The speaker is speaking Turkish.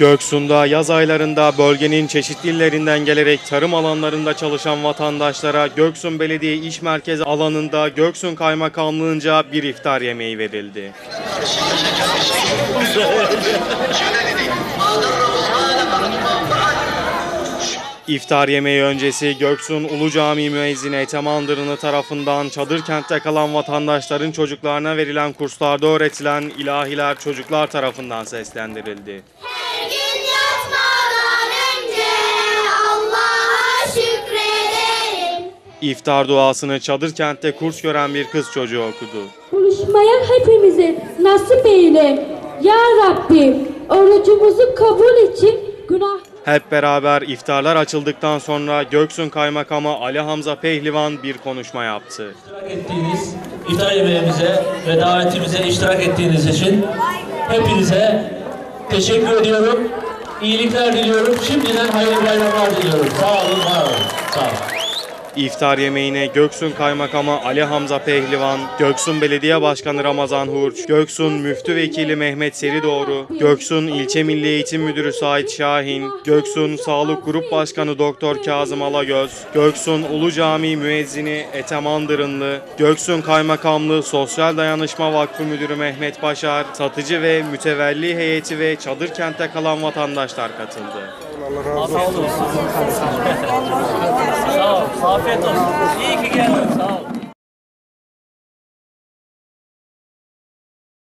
Göksu'nda yaz aylarında bölgenin çeşitli illerinden gelerek tarım alanlarında çalışan vatandaşlara Göksun Belediye İş Merkezi alanında Göksun Kaymakamlığınca bir iftar yemeği verildi. İftar yemeği öncesi Göksun Ulu Camii müezzini Ethem Andırını tarafından çadır kentte kalan vatandaşların çocuklarına verilen kurslarda öğretilen ilahiler çocuklar tarafından seslendirildi. Her gün yatmadan önce Allah'a şükredelim. İftar duasını çadır kentte kurs gören bir kız çocuğu okudu. Buluşmaya hepimize nasip eyle. Ya Rabbi orucumuzu kabul için günah Hep beraber iftarlar açıldıktan sonra Göksun Kaymakamı Ali Hamza Pehlivan bir konuşma yaptı. iştirak ettiğiniz iftar yemeğimize ve davetimize iştirak ettiğiniz için hepinize teşekkür ediyorum. İyilikler diliyorum. Şimdiden hayırlı bayramlar diliyorum. Sağ olun, var olun. Sağ olun. İftar yemeğine Göksun Kaymakamı Ali Hamza Pehlivan, Göksun Belediye Başkanı Ramazan Hurç, Göksun Müftü Vekili Mehmet Seridoğru, Göksun İlçe Milli Eğitim Müdürü Sait Şahin, Göksun Sağlık Grup Başkanı Doktor Kazım Alagöz, Göksun Ulu Camii Müezzini Ethem Andırınlı, Göksun Kaymakamlığı Sosyal Dayanışma Vakfı Müdürü Mehmet Başar, satıcı ve mütevelli heyeti ve çadır kentte kalan vatandaşlar katıldı. Sağ ol. Afiyet olsun. İyi ki geldin. Sağ ol.